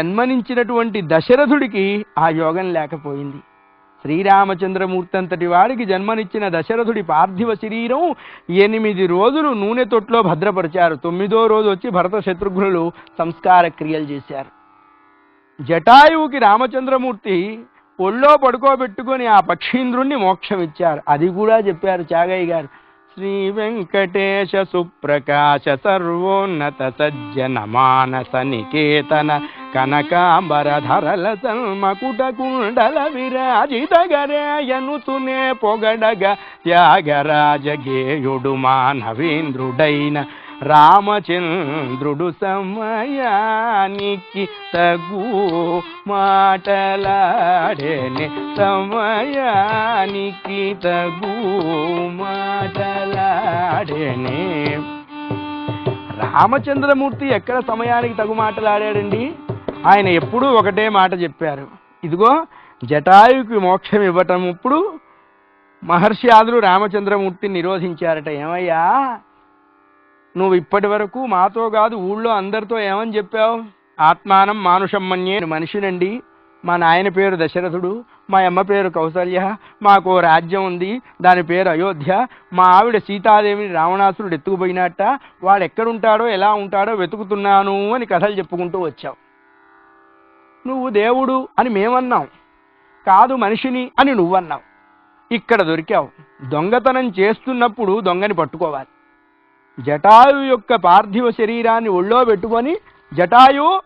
జన్మనించినటువంటి దశరథుడికి ఆ యోగం లేకపోయింది. శ్రీరామచంద్రమూర్తి అంతటి వాడికి జన్మనిచ్చిన దశరథుడి పార్థివ శరీరం ఎనిమిది రోజులు నూనె తొట్లో భద్రపరిచారు. తొమ్మిదో రోజు వచ్చి భరత శత్రుఘ్నులు సంస్కార క్రియలు చేశారు. జటాయువుకి రామచంద్రమూర్తి ఒళ్ళో పడుకోబెట్టుకొని ఆ పక్షీంద్రుణ్ణి మోక్షమిచ్చారు. అది కూడా చెప్పారు చాగయ్య గారు. శ్రీ వెంకటేశ సుప్రకాశ సర్వోన్నత సజ్జన మానస నికేతన కనకాంబరధరల సల్మకుట కుండల విరాజిత గరేయనుతునే పొగడగ త్యాగరాజ గేయుడు మానవేంద్రుడైన రామచంద్రుడు సమయానికి తగు మాటలాడేనే. సమయానికి తగు మాటలాడేనే. రామచంద్రమూర్తి ఎక్కడ సమయానికి తగు మాటలాడాడండి? ఆయన ఎప్పుడూ ఒకటే మాట చెప్పారు. ఇదిగో జటాయుకి మోక్షం ఇవ్వటం ఇప్పుడు మహర్షి ఆదులు రామచంద్రమూర్తిని నిరోధించారట. ఏమయ్యా? నువ్వు ఇప్పటి వరకు మాతో కాదు ఊళ్ళో అందరితో ఏమని చెప్పావు? ఆత్మానం మానుషం మన్యే మనిషినండి. మా నాయన పేరు దశరథుడు మా అమ్మ పేరు కౌసల్య మాకు ఓ రాజ్యం ఉంది దాని పేరు అయోధ్య. మా ఆవిడ సీతాదేవిని రావణాసురుడు ఎత్తుకుపోయినట్ట. వాడు ఎక్కడుంటాడో ఎలా ఉంటాడో వెతుకుతున్నాను అని కథలు చెప్పుకుంటూ వచ్చావు. నువ్వు దేవుడు అని మేమన్నాం. కాదు మనిషిని అని నువ్వన్నావు. ఇక్కడ దొరికావు. దొంగతనం చేస్తున్నప్పుడు దొంగని పట్టుకోవాలి. జటాయు యొక్క పార్థివ శరీరాన్ని ఒళ్ళో పెట్టుకొని జటాయు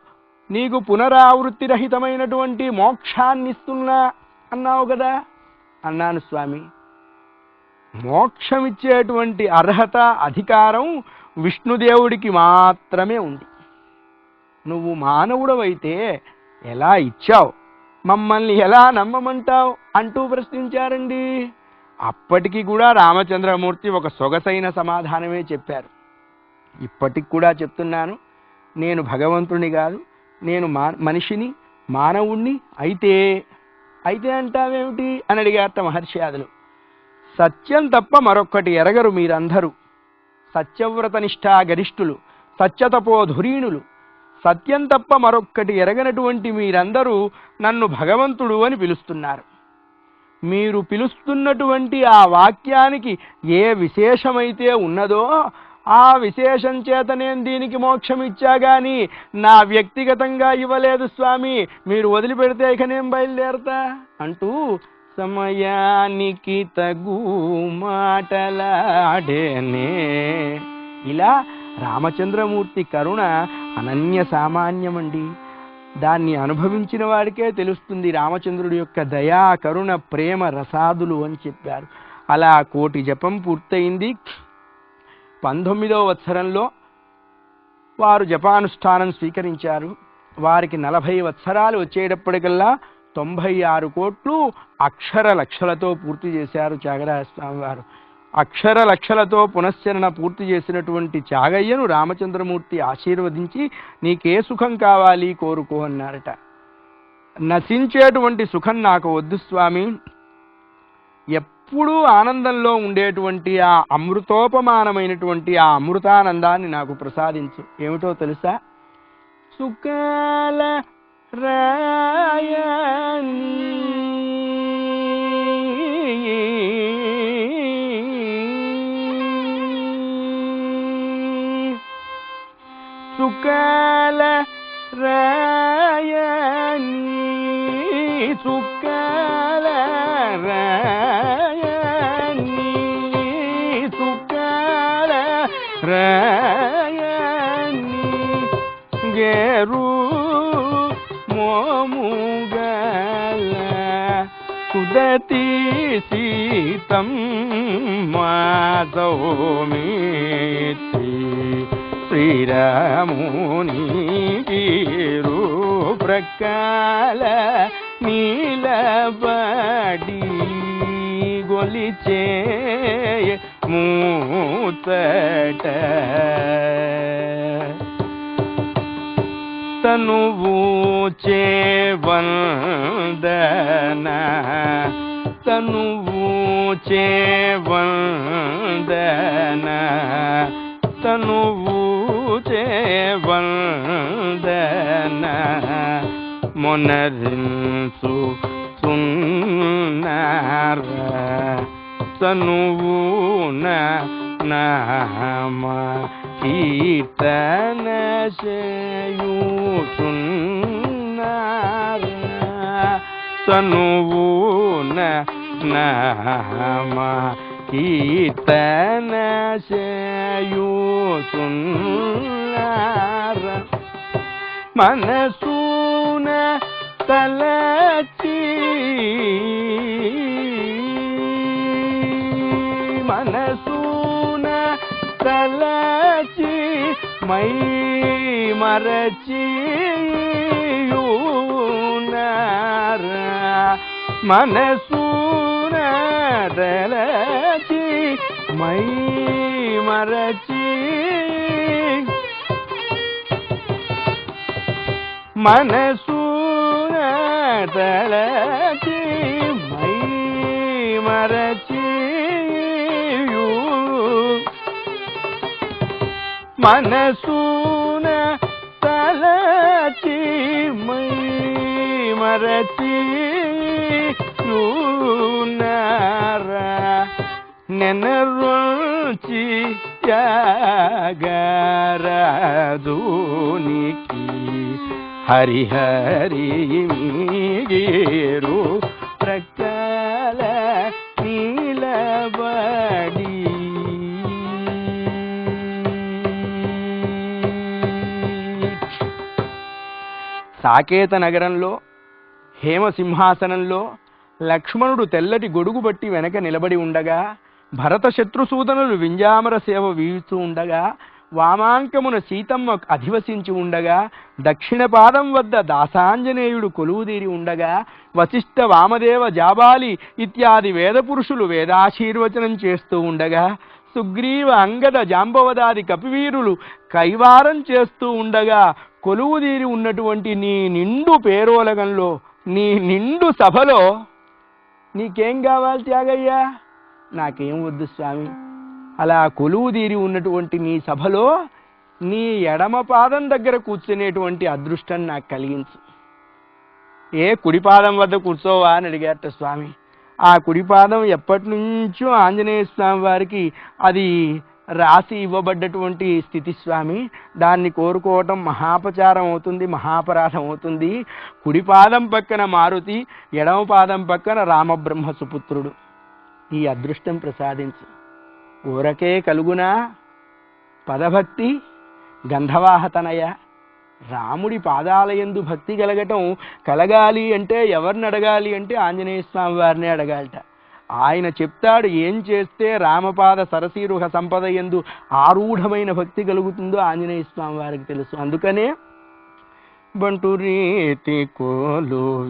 నీకు పునరావృత్తి రహితమైనటువంటి మోక్షాన్ని ఇస్తున్నా అన్నావు కదా? అన్నాను స్వామి. మోక్షమిచ్చేటువంటి అర్హత అధికారం విష్ణుదేవుడికి మాత్రమే ఉంది. నువ్వు మానవుడవైతే ఎలా ఇచ్చావు? మమ్మల్ని ఎలా నమ్మమంటావు? అంటూ ప్రశ్నించారండి. అప్పటికి కూడా రామచంద్రమూర్తి ఒక సొగసైన సమాధానమే చెప్పారు. ఇప్పటికి కూడా చెప్తున్నాను నేను భగవంతుని కాదు నేను మా మనిషిని మానవుణ్ణి అయితే అయితే అంటావేమిటి? అని అడిగారట మహర్షియాదులు సత్యం తప్ప మరొక్కటి ఎరగరు మీరందరూ. సత్యవ్రత నిష్ఠా గరిష్ఠులు సత్యతపోధురీణులు సత్యం తప్ప మరొక్కటి ఎరగనటువంటి మీరందరూ నన్ను భగవంతుడు అని పిలుస్తున్నారు. మీరు పిలుస్తున్నటువంటి ఆ వాక్యానికి ఏ విశేషమైతే ఉన్నదో ఆ విశేషం చేత నేను దీనికి మోక్షం ఇచ్చా గాని నా వ్యక్తిగతంగా ఇవ్వలేదు స్వామి. మీరు వదిలిపెడితే ఇక నేను బయలుదేరతా? అంటూ సమయానికి తగు మాటలాడేనే. ఇలా రామచంద్రమూర్తి కరుణ అనన్య సామాన్యమండి. దాన్ని అనుభవించిన వాడికే తెలుస్తుంది రామచంద్రుడి యొక్క దయా కరుణ ప్రేమ రసాదులు అని చెప్పారు. అలా కోటి జపం పూర్తయింది. పంతొమ్మిదవ వత్సరంలో వారు జపానుష్ఠానం స్వీకరించారు. వారికి నలభై వత్సరాలు వచ్చేటప్పటికల్లా తొంభై ఆరు కోట్లు అక్షర లక్షలతో పూర్తి చేశారు త్యాగరాజస్వామి వారు అక్షర లక్షలతో పునశ్చరణ పూర్తి చేసినటువంటి చాగయ్యను రామచంద్రమూర్తి ఆశీర్వదించి నీకే సుఖం కావాలి కోరుకో అన్నారట. నశించేటువంటి సుఖం నాకు వద్దు స్వామి. ఎప్పుడూ ఆనందంలో ఉండేటువంటి ఆ అమృతోపమానమైనటువంటి ఆ అమృతానందాన్ని నాకు ప్రసాదించు. ఏమిటో తెలుసా? సుఖాల రాయని சுக்கால ராயணி சுக்கால ராயணி சுக்கால ராயணி. கேரு மோமுகல சுததி சீதம் மாதோமித்தி. శ్రీరాముని వీరు ప్రకాల నీలబడి గొలిచే మూతట. తనువు చేవందన తనువు చేవందన తనువు చేవందన మొనరించు సున్నార తనువున నామ కీర్తన చేయుచున్నార తనువున నామ కీర్తన చేయుచున్నార మనసూన తలచి మనసూన తలచి మై மனசூனதலச்சி மை மரச்சி மனசூனதலச்சி மை மரச்சி மனசூன தலச்சி மை மரச்சி నెనరుచి త్యాగరాజునికి హరిహరి మీగేరు ప్రకాల నీలబడి సాకేత నగరంలో హేమసింహాసనంలో లక్ష్మణుడు తెల్లటి గొడుగు బట్టి వెనక నిలబడి ఉండగా భరత శత్రుసూదనులు వింజామర సేవ వీస్తూ ఉండగా వామాంకమున సీతమ్మ అధివసించి ఉండగా దక్షిణ పాదం వద్ద దాసాంజనేయుడు కొలువుదీరి ఉండగా వశిష్ఠ వామదేవ జాబాలి ఇత్యాది వేదపురుషులు వేదాశీర్వచనం చేస్తూ ఉండగా సుగ్రీవ అంగద జాంబవదాది కపివీరులు కైవారం చేస్తూ ఉండగా కొలువుదీరి ఉన్నటువంటి నీ నిండు పేరోలగంలో నీ నిండు సభలో నీకేం కావాలి త్యాగయ్యా? నాకేం వద్దు స్వామి. అలా కొలువు తీరి ఉన్నటువంటి నీ సభలో నీ ఎడమ పాదం దగ్గర కూర్చునేటువంటి అదృష్టం నాకు కలిగించు. ఏ కుడిపాదం వద్ద కూర్చోవా అని అడిగారట స్వామి. ఆ కుడిపాదం ఎప్పటి నుంచో ఆంజనేయ స్వామి వారికి అది రాసి ఇవ్వబడ్డటువంటి స్థితి స్వామి. దాన్ని కోరుకోవటం మహాపచారం అవుతుంది మహాపరాధం అవుతుంది. కుడిపాదం పక్కన మారుతి ఎడమ పాదం పక్కన రామబ్రహ్మ సుపుత్రుడు ఈ అదృష్టం ప్రసాదించు. ఊరకే కలుగునా పదభక్తి గంధవాహతనయ. రాముడి పాదాలయందు భక్తి కలగటం కలగాలి అంటే ఎవరిని అడగాలి అంటే ఆంజనేయ స్వామి వారిని అడగాలట. ఆయన చెప్తాడు ఏం చేస్తే రామపాద సరసీరుహ సంపద ఎందు ఆరూఢమైన భక్తి కలుగుతుందో ఆంజనేయ స్వామి వారికి తెలుసు. అందుకనే బంటు రీతి కోలు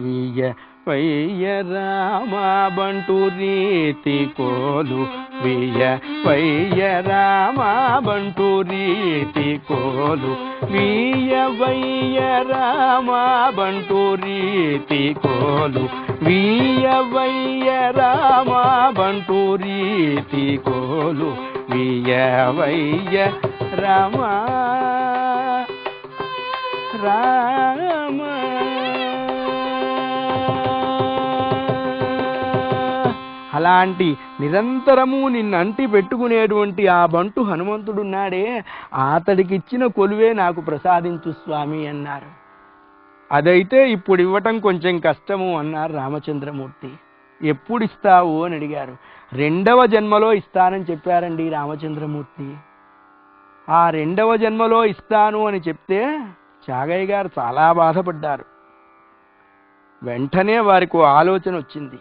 వియ వయ్య రామ బంటు రీతి కోలు వియ వయ్య రామ బంటు రీతి కోలు వియ వయ్య రామ బంటు రీతి కోలు వియ వయ్య రామ బంటు రీతి కోలు వియ వయ్య రామ అలాంటి నిరంతరము నిన్నంటి పెట్టుకునేటువంటి ఆ బంటు హనుమంతుడున్నాడే. అతడికిచ్చిన కొలువే నాకు ప్రసాదించు స్వామి అన్నారు. అదైతే ఇప్పుడు ఇవ్వటం కొంచెం కష్టము అన్నారు రామచంద్రమూర్తి. ఎప్పుడు ఇస్తావు అని అడిగారు. రెండవ జన్మలో ఇస్తానని చెప్పారండి రామచంద్రమూర్తి. ఆ రెండవ జన్మలో ఇస్తాను అని చెప్తే చాగయ్య గారు చాలా బాధపడ్డారు. వెంటనే వారికి ఆలోచన వచ్చింది.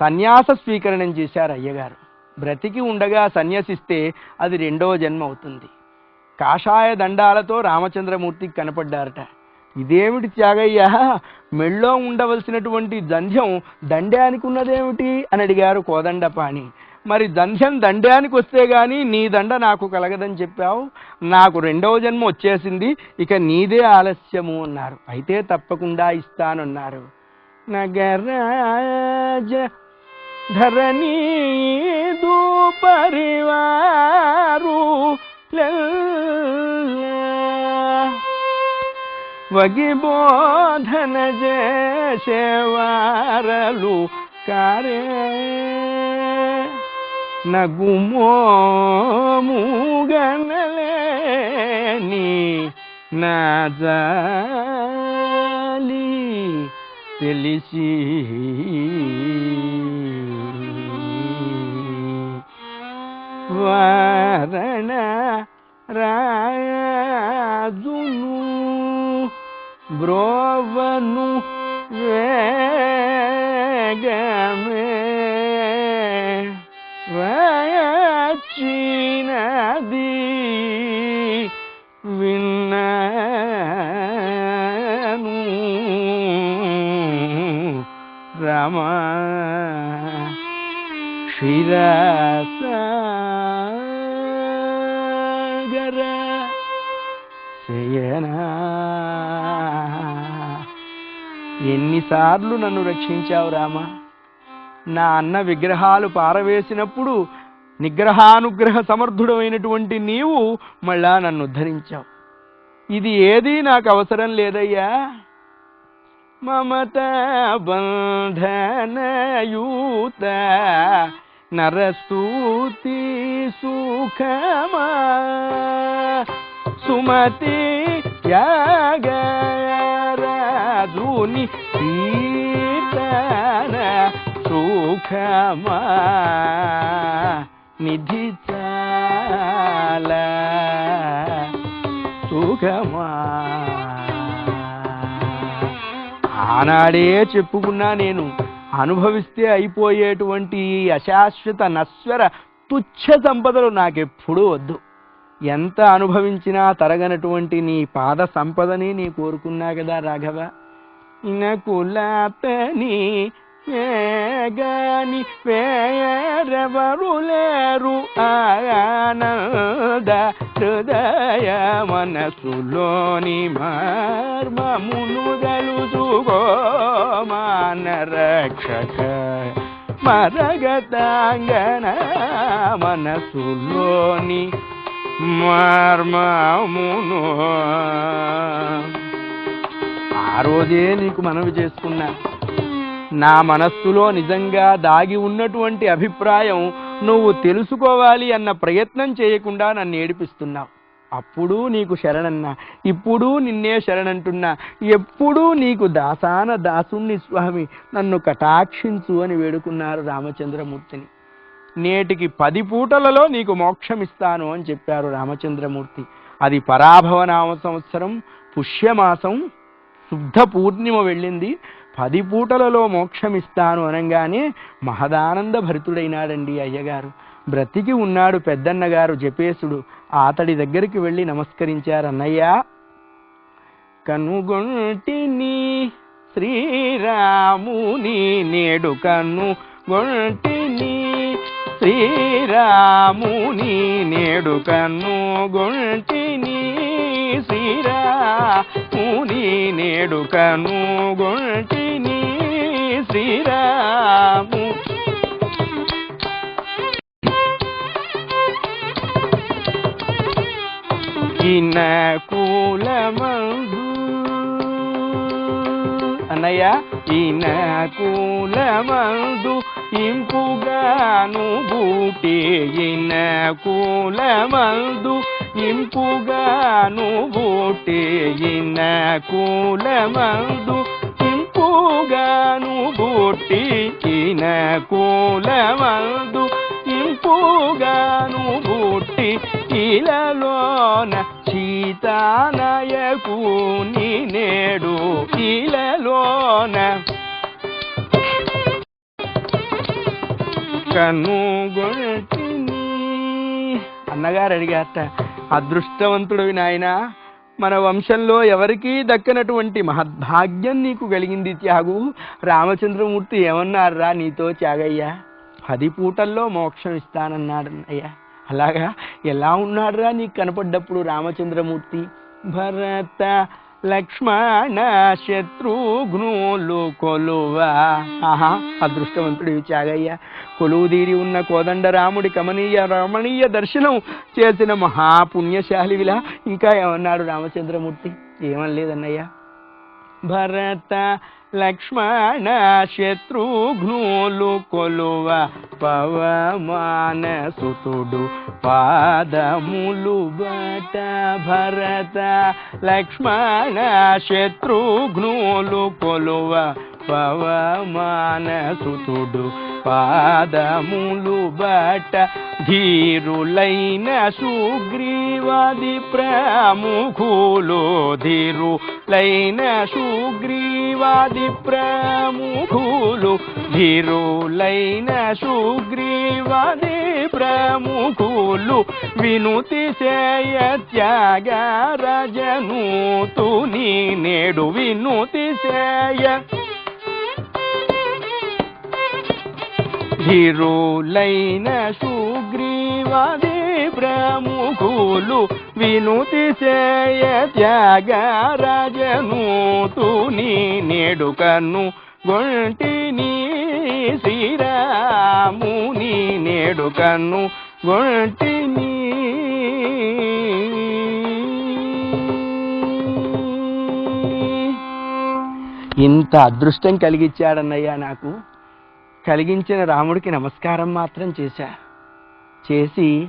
సన్యాస స్వీకరణం చేశారు అయ్యగారు. బ్రతికి ఉండగా సన్యసిస్తే అది రెండవ జన్మ అవుతుంది కాషాయ దండాలతో రామచంద్రమూర్తికి కనపడ్డారట. ఇదేమిటి త్యాగయ్య? మెళ్ళో ఉండవలసినటువంటి దంధ్యం దండానికి ఉన్నదేమిటి? అని అడిగారు కోదండపాణి. మరి దంధ్యం దండానికి వస్తే కానీ నీ దండ నాకు కలగదని చెప్పావు. నాకు రెండవ జన్మ వచ్చేసింది. ఇక నీదే ఆలస్యము అన్నారు. అయితే తప్పకుండా ఇస్తానన్నారు. నగరాజ ಧರಣಿ ಧರಣಿದು ಪರಿವಾರು. ವಗಿಬೋಧನ ಜೇವಾರಲು ಕಾರೆ ನಗುಮೋ ಮೂಗನಲೇ ನೀ ತಿಳಿಸಿ. വാരണ രാജുനു ബ്രോവനു വേഗമേ. വയച്ചിനദീ വിണ്ണു രമ. ശിരസ് ఎన్నిసార్లు నన్ను రక్షించావు రామా. నా అన్న విగ్రహాలు పారవేసినప్పుడు నిగ్రహానుగ్రహ సమర్థుడమైనటువంటి నీవు మళ్ళా నన్ను ఉద్ధరించావు. ఇది ఏదీ నాకు అవసరం లేదయ్యా. మమత బంధనయూత నరస్తూతి సుఖమా. సుమతి రాజుని కీర్తన సుఖమా నిధి చాల సుఖమా. ఆనాడే చెప్పుకున్నా నేను అనుభవిస్తే అయిపోయేటువంటి అశాశ్వత నశ్వర తుచ్చ సంపదలు నాకెప్పుడూ వద్దు. ఎంత అనుభవించినా తరగనటువంటి నీ పాద సంపదని నీ కోరుకున్నా కదా రాఘవ. ఇనకులాతని గాని వేయరెవరు లేరు ఆనంద హృదయ మనసులోని మర్మమును తెలుసుకో మాన రక్షక మరగతాంగన మనసులోని మర్మమును రోజే నీకు మనవి చేసుకున్నా. నా మనస్సులో నిజంగా దాగి ఉన్నటువంటి అభిప్రాయం నువ్వు తెలుసుకోవాలి అన్న ప్రయత్నం చేయకుండా నన్ను ఏడిపిస్తున్నావు. అప్పుడు నీకు శరణన్నా ఇప్పుడు నిన్నే శరణంటున్నా ఎప్పుడూ నీకు దాసాన దాసుణ్ణి స్వామి నన్ను కటాక్షించు అని వేడుకున్నారు రామచంద్రమూర్తిని. నేటికి పది పూటలలో నీకు మోక్షమిస్తాను అని చెప్పారు రామచంద్రమూర్తి. అది పరాభవ నామ సంవత్సరం పుష్యమాసం శుద్ధ పూర్ణిమ వెళ్ళింది. పది పూటలలో మోక్షమిస్తాను అనగానే మహదానంద భరితుడైనాడండి అయ్యగారు. బ్రతికి ఉన్నాడు పెద్దన్నగారు జపేశుడు. అతడి దగ్గరికి వెళ్ళి నమస్కరించారు అన్నయ్య కనుగొంటిని శ్రీరాముని నేడు కన్ను గొంటిని శ్రీరాముని నేడు కన్ను గొంటిని శ్రీరాముని నేడు కన్ను గొంటిని శ్రీరాము ఇన్న కూలమందు. అన్నయ్య ఈయన కూలమందు ఇంపుగాను బూటి ఈయన కూలమందు. ఇంపుగాను బూటి కూలమందు. ఇంపుగాను బూటి కూలమందు. ఇంపుగాను బూటి ఇలలోన సీతానయకు నేడు ఇలలోన. కనుగొంటిని. అన్నగారు అడిగారట అదృష్టవంతుడవి నాయన. మన వంశంలో ఎవరికీ దక్కనటువంటి మహద్భాగ్యం నీకు కలిగింది త్యాగు. రామచంద్రమూర్తి ఏమన్నారా నీతో త్యాగయ్యా? పది పూటల్లో మోక్షం ఇస్తానన్నాడు అయ్యా అలాగా ఎలా ఉన్నాడురా నీకు కనపడ్డప్పుడు రామచంద్రమూర్తి? భరత లక్ష్మణ శత్రుఘ్నులు కొలువ. ఆహా అదృష్టవంతుడు చాగయ్య కొలువుదీరి ఉన్న కోదండ రాముడి కమనీయ రమణీయ దర్శనం చేసిన మహాపుణ్యశాలివిలా. ఇంకా ఏమన్నాడు రామచంద్రమూర్తి? ఏమని లేదన్నయ్యా భరత లక్ష్మణ శత్రుఘ్నులు కొలువ పవమాన సుతుడు పాదములు బట భరత లక్ష్మణ శత్రుఘ్నులు కొలువ పవమాన సుతుడు పాదములు బట ధీరులైన సుగ్రీవాది ప్రముఖులు ధీరులైన సుగ్రీవాది ప్రముఖులు ధీరులైన సుగ్రీవాది ప్రముఖులు వినుతి చేయ త్యాగరాజను తుని నేడు వినుతి చేయ ధీరులైన సుగ్రీవదే ప్రముఖులు వినుతి చేయ త్యాగరాజను తుని నేడు కన్ను గొంటిని శ్రీరాముని నేడుకను గొంటిని ఇంత అదృష్టం కలిగించాడన్నయ్యా నాకు. కలిగించిన రాముడికి నమస్కారం మాత్రం చేశా. చేసి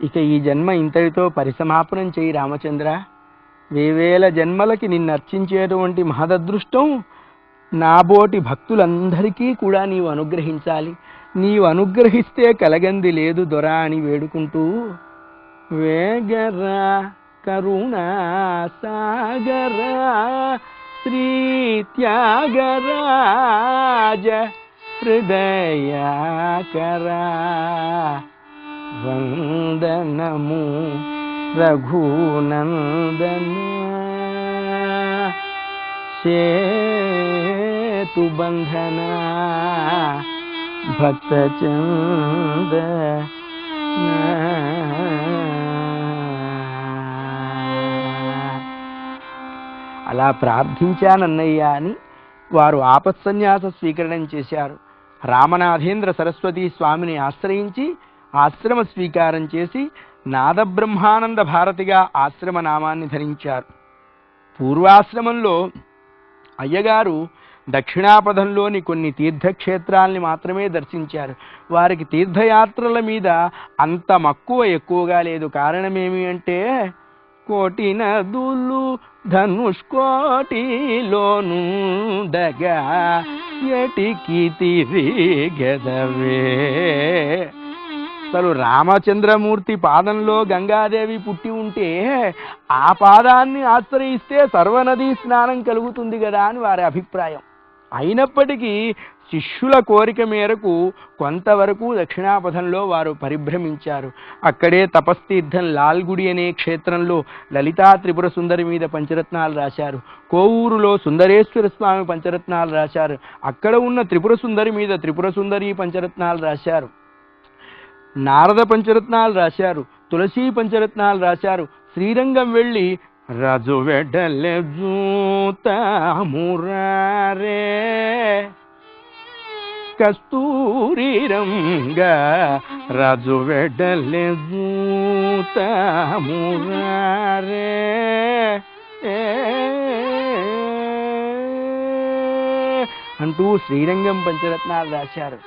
ఇక ఈ జన్మ ఇంతటితో పరిసమాపనం చేయి రామచంద్ర. వేవేల జన్మలకి నిన్ను అర్చించేటువంటి మహదదృష్టం నాబోటి భక్తులందరికీ కూడా నీవు అనుగ్రహించాలి. నీవు అనుగ్రహిస్తే కలగంది లేదు దొర అని వేడుకుంటూ వేగరా కరుణా సాగరా శ్రీ త్యాగరాజ హృదయాకరా వందనము రఘునందన. సేతు బంధన అలా ప్రార్థించానన్నయ్య అని వారు ఆపత్సన్యాస స్వీకరణం చేశారు. రామనాథేంద్ర సరస్వతి స్వామిని ఆశ్రయించి ఆశ్రమ స్వీకారం చేసి నాదబ్రహ్మానంద భారతిగా ఆశ్రమ నామాన్ని ధరించారు. పూర్వాశ్రమంలో అయ్యగారు దక్షిణాపథంలోని కొన్ని తీర్థక్షేత్రాల్ని మాత్రమే దర్శించారు. వారికి తీర్థయాత్రల మీద అంత మక్కువ ఎక్కువగా లేదు. కారణమేమి అంటే కోటి నదులు ధనుష్కోటిలోనుండగా ఎటికి తిరిగెదవే అసలు రామచంద్రమూర్తి పాదంలో గంగాదేవి పుట్టి ఉంటే ఆ పాదాన్ని ఆశ్రయిస్తే సర్వనదీ స్నానం కలుగుతుంది కదా అని వారి అభిప్రాయం. అయినప్పటికీ శిష్యుల కోరిక మేరకు కొంతవరకు దక్షిణాపథంలో వారు పరిభ్రమించారు. అక్కడే తపస్తీర్థం లాల్గుడి అనే క్షేత్రంలో లలితా త్రిపుర సుందరి మీద పంచరత్నాలు రాశారు. కోవూరులో సుందరేశ్వర స్వామి పంచరత్నాలు రాశారు. అక్కడ ఉన్న త్రిపుర సుందరి మీద త్రిపుర సుందరి పంచరత్నాలు రాశారు. నారద పంచరత్నాలు రాశారు. తులసి పంచరత్నాలు రాశారు. శ్రీరంగం వెళ్ళి రజు వెడలె జూతమురారే కస్తూరి రంగ రజు వెడలె జూతమురారే అంటూ శ్రీరంగం పంచరత్నాలు రాశారు.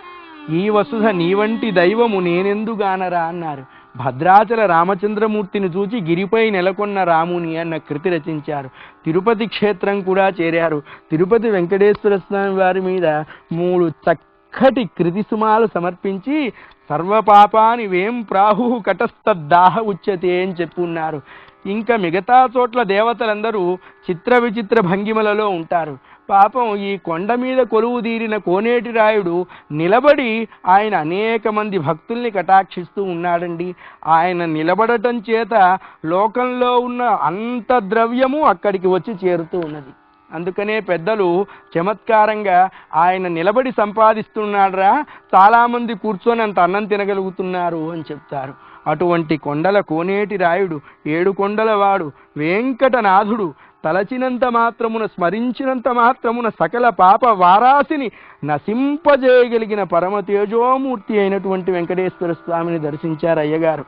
ఈ వసుధ నీ వంటి దైవము నేనెందుగానరా అన్నారు. భద్రాచల రామచంద్రమూర్తిని చూచి గిరిపై నెలకొన్న రాముని అన్న కృతి రచించారు. తిరుపతి క్షేత్రం కూడా చేరారు. తిరుపతి వెంకటేశ్వర స్వామి వారి మీద మూడు చక్క చక్కటి కృతి సుమాలు సమర్పించి సర్వపాపాని వేం ప్రాహు కటస్థద్దాహ ఉచ్యతే అని చెప్పున్నారు. ఇంకా మిగతా చోట్ల దేవతలందరూ చిత్ర విచిత్ర భంగిమలలో ఉంటారు. పాపం ఈ కొండ మీద కొలువు తీరిన కోనేటి రాయుడు నిలబడి ఆయన అనేక మంది భక్తుల్ని కటాక్షిస్తూ ఉన్నాడండి. ఆయన నిలబడటం చేత లోకంలో ఉన్న అంత ద్రవ్యము అక్కడికి వచ్చి చేరుతూ ఉన్నది. అందుకనే పెద్దలు చమత్కారంగా ఆయన నిలబడి సంపాదిస్తున్నాడరా చాలామంది కూర్చొని అంత అన్నం తినగలుగుతున్నారు అని చెప్తారు. అటువంటి కొండల కోనేటి రాయుడు ఏడు కొండల వాడు వెంకటనాథుడు తలచినంత మాత్రమున స్మరించినంత మాత్రమున సకల పాప వారాసిని నశింపజేయగలిగిన పరమ తేజోమూర్తి అయినటువంటి వెంకటేశ్వర స్వామిని దర్శించారు అయ్యగారు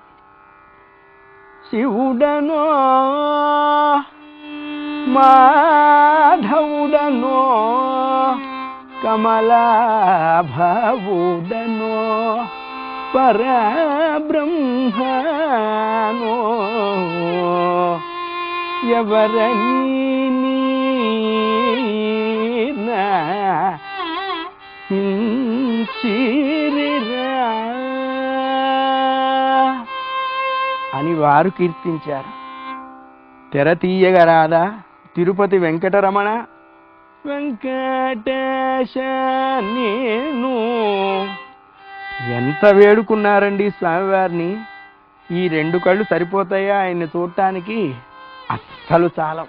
శివుడనో మాధవుడనో కమలాభవుడనో పరబ్రహ్మనో. ఎవరని అని వారు కీర్తించారు. తెర తీయగరాదా తిరుపతి వెంకటరమణ? వెంకటేశ నేను ఎంత వేడుకున్నారండి స్వామివారిని? ఈ రెండు కళ్ళు సరిపోతాయా ఆయన్ని చూడటానికి? అస్సలు చాలం.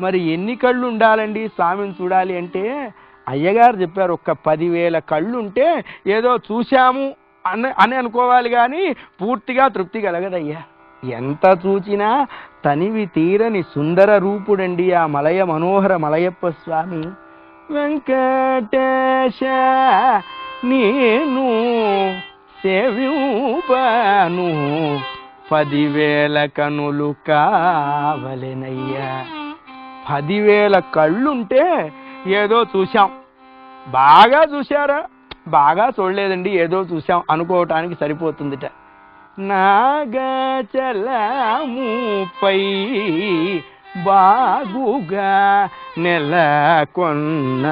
మరి ఎన్ని కళ్ళు ఉండాలండి స్వామిని చూడాలి అంటే? అయ్యగారు చెప్పారు ఒక్క పదివేల కళ్ళు ఉంటే ఏదో చూశాము అని అని అనుకోవాలి కానీ పూర్తిగా తృప్తి కలగదయ్యా. ఎంత చూచినా తనివి తీరని సుందర రూపుడండి ఆ మలయ మనోహర మలయప్ప స్వామి. వెంకటేశ నేను సేవ్యూపను. పదివేల కనులు కావలెనయ్యా. పదివేల కళ్ళుంటే ఏదో చూశాం. బాగా చూశారా? బాగా చూడలేదండి ఏదో చూశాం అనుకోవటానికి సరిపోతుందిట. నాగచలముపై బాగుగా నెలకొన్న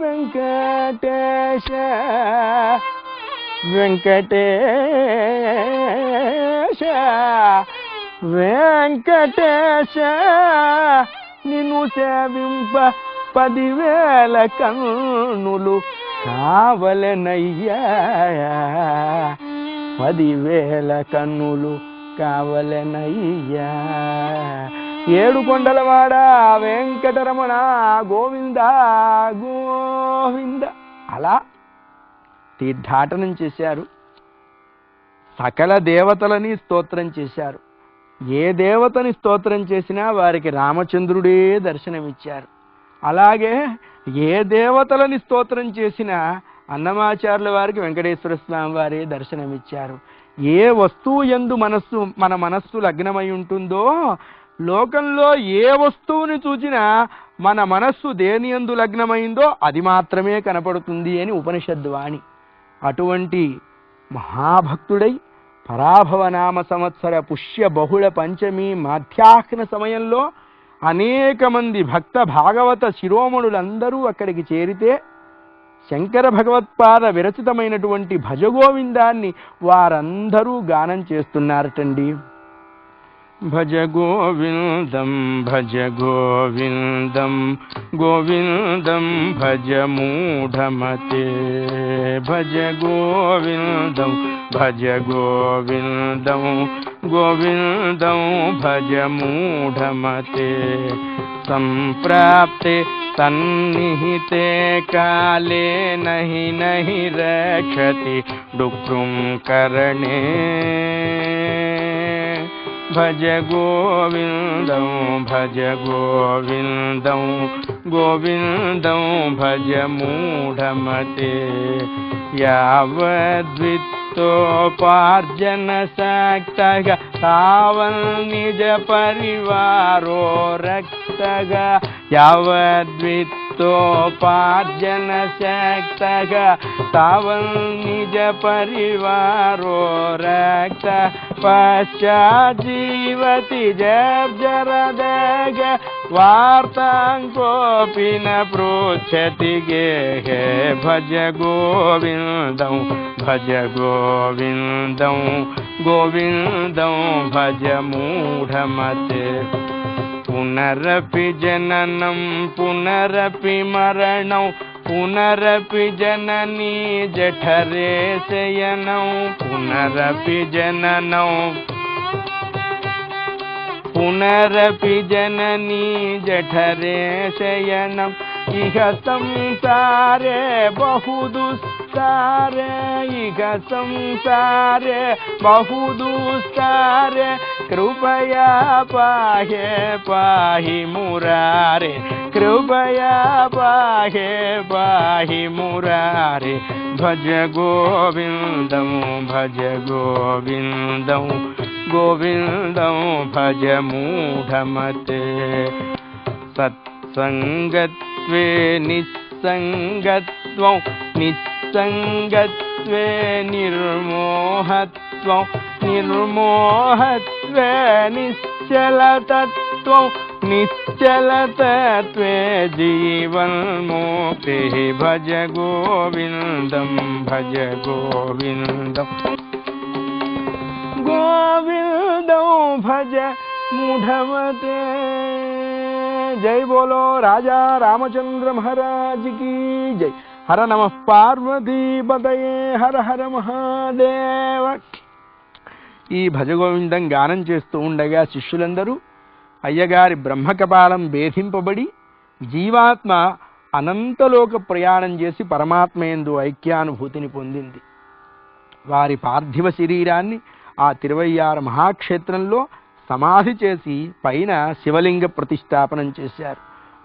వెంకటేశ. వెంకటేశ వెంకటేశ నిన్ను సేవింప పదివేల కన్నులు కావలనయ్యా. పదివేల కన్నులు కావలెనయ్యా. ఏడు కొండలవాడ వెంకటరమణ గోవింద గోవింద. అలా తీర్థాటనం చేశారు. సకల దేవతలని స్తోత్రం చేశారు. ఏ దేవతని స్తోత్రం చేసినా వారికి రామచంద్రుడే దర్శనమిచ్చారు. అలాగే ఏ దేవతలని స్తోత్రం చేసినా అన్నమాచార్యుల వారికి వెంకటేశ్వర స్వామి వారే దర్శనమిచ్చారు. ఏ వస్తువు ఎందు మనస్సు మన మనస్సు లగ్నమై ఉంటుందో లోకంలో ఏ వస్తువుని చూచినా మన మనస్సు దేని ఎందు లగ్నమైందో అది మాత్రమే కనపడుతుంది అని ఉపనిషద్వాణి అటువంటి మహాభక్తుడై పరాభవనామ సంవత్సర పుష్య బహుళ పంచమి మధ్యాహ్న సమయంలో అనేక మంది భక్త భాగవత శిరోమణులందరూ అక్కడికి చేరితే శంకర భగవత్పాద విరచితమైనటువంటి భజగోవిందాన్ని వారందరూ గానం చేస్తున్నారటండి. భజ గోవిందం భజ గోవిందం గోవిందం భజ మూఢమతే భజ గోవిందం భజ గోవిందం గోవిందం భజ మూఢమతే सम्प्राप्ते तन्निहिते काले नहि नहि रक्षति डुक्रुं करणे। भज गोविन्दौ भज गोविन्दौ गोविन्दौ भज मूढमते। यावद्वित् ಸೋಪಾರ್ಜನ ಸಕ್ತಗ ತಾವಲ್ ನಿಜ ಪರಿವಾರೋ ರಕ್ತಗ ಯಾವದ್ವಿತ್ पार्जन तावन्निजपरिवारो रक्त निज परिवारो पश्चात् जीवति जर्जरद वार्तां कोऽपि न पृच्छति गेहे भज गोविन्दं भज गोविन्दं गोविन्दं भज मूढमते। पुनरपि जननं पुनरपि मरणौ पुनरपि जननी जठरे शयनौ पुनरपि जननौ। पुनरपि जननी जठरे शयनम्। संसारे बहु दुस्त बहु दुष्टा कृपया पाहे पाहि मुरारे कृपया पाहे पाहि मुरारे भज गोविन्दं भज गोविन्द गोविन्द भज मूढमते। सत् सङ्गत्वे निस्सङ्गत्वं निस्सङ्गत्वे निर्मोहत्वं निर्मोहत्वे निश्चलतत्वं निश्चलतत्वे जीवन्मोपिः भज गोविन्दं भज गोविन्दम् गोविन्दौ भज मुढवते। జై బోలో రాజా రామచంద్ర మహారాజుకి జై. హర నమ పార్వతీపతయే హర హర మహాదేవ. ఈ భజగోవిందం గానం చేస్తూ ఉండగా శిష్యులందరూ అయ్యగారి బ్రహ్మకపాలం భేధింపబడి జీవాత్మ అనంతలోక ప్రయాణం చేసి పరమాత్మయందు ఐక్యానుభూతిని పొందింది. వారి పార్థివ శరీరాన్ని ఆ తిరువయ్యార మహాక్షేత్రంలో సమాధి చేసి పైన శివలింగ ప్రతిష్టాపనం చేశారు.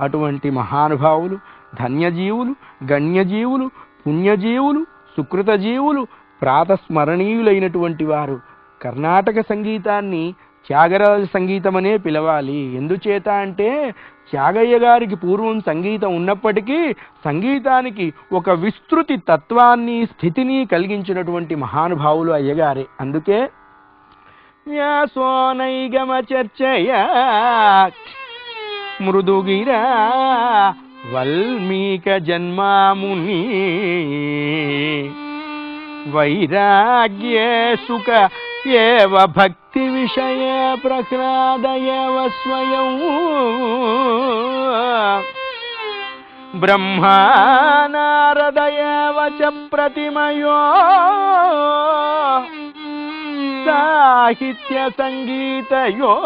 అటువంటి మహానుభావులు ధన్యజీవులు గణ్యజీవులు పుణ్యజీవులు సుకృతజీవులు ప్రాతస్మరణీయులైనటువంటి వారు. కర్ణాటక సంగీతాన్ని త్యాగరాజ సంగీతమనే పిలవాలి. ఎందుచేత అంటే త్యాగయ్య గారికి పూర్వం సంగీతం ఉన్నప్పటికీ సంగీతానికి ఒక విస్తృతి తత్వాన్ని స్థితిని కలిగించినటువంటి మహానుభావులు అయ్యగారే. అందుకే వ్యాసోనైగమ చర్చయా మృదుగిరా వల్మీక జన్మాముని వైరాగ్యే సుఖ ఏవ భక్తి విషయ ప్రహ్లాదయవ స్వయం బ్రహ్మానారదయవ చ ప్రతిమయో. సాహిత్య సంగీతయో.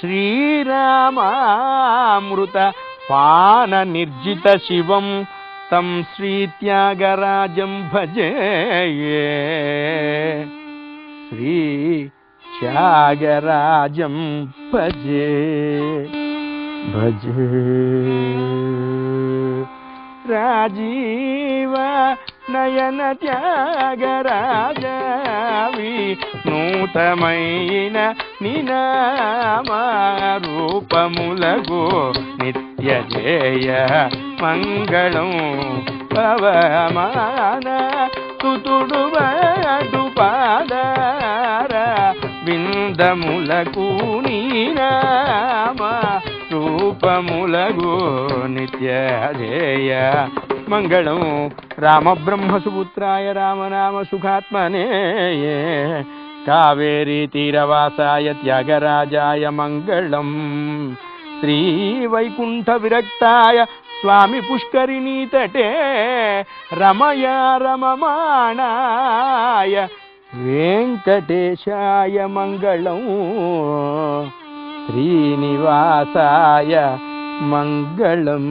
శ్రీరామామృత పాన నిర్జిత శివం తం శ్రీత్యాగరాజం భజే. శ్రీ త్యాగరాజం భజే. భజే. రాజీవ నయన త్యాగరాజవి నూతమైన నినామ రూపములగు నిత్య జయ మంగళం పవమాన తుతుడు పాదార విందములకు నీనామా రూపములగు నిత్య జయ మంగళం రామబ్రహ్మసుపుత్రాయ రామనామ సుఖాత్మనే. కావేరీ తీరవాసాయ త్యాగరాజాయ మంగళం. శ్రీవైకుంఠ విరక్తాయ స్వామి పుష్కరిణీ తటే. రమయ రమమాణాయ వెంకటేశాయ మంగళం. శ్రీనివాసాయ మంగళం